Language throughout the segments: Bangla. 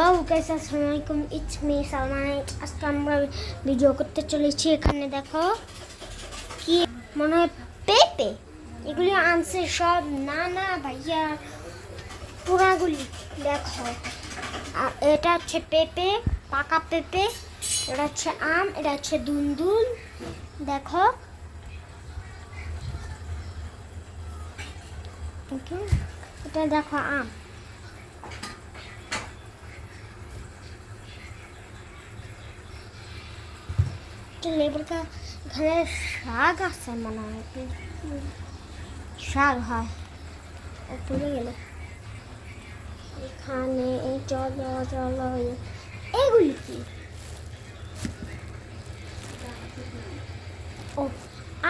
হ্যালো গাইস আসসালামু আলাইকুম ইটস মি সালমান আজকে আমরা ভিডিও করতে চলেছি এখানে, দেখো। কি মনে হয় পেঁপে? এগুলি আনছে সব না না ভাইয়া পুরাগুলি দেখো। এটা হচ্ছে পেঁপে, পাকা পেঁপে, এটা হচ্ছে আম, এটা হচ্ছে দুন্দুল, দেখো। এটা দেখো আম। একটা লেবুর এখানে শাক আছে মনে হয়। শাক হয়। ভুলে গেল। এখানে চলো চলো এগুলি কি? ও,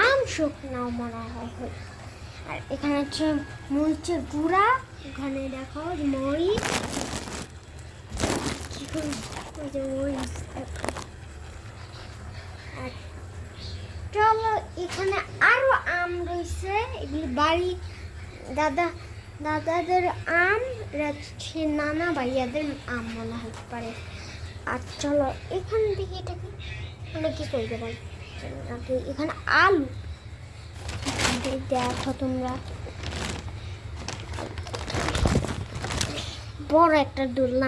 আম শুকনাও মনে হয়। আর এখানে হচ্ছে মরিচের গুঁড়া ওখানে দেখো মরিচ। কি করে মরিচ আর চলো, এখানে আরও আম রয়েছে। এগুলি বাড়ি দাদা, দাদাদের আম হচ্ছে নানা ভাইয়াদের আম মনে হতে পারে। আর চলো, এখান থেকে এটাকে অনেক কি করতে পারি? এখানে আলু। দেখো তোমরা। বড় একটা দোলনা।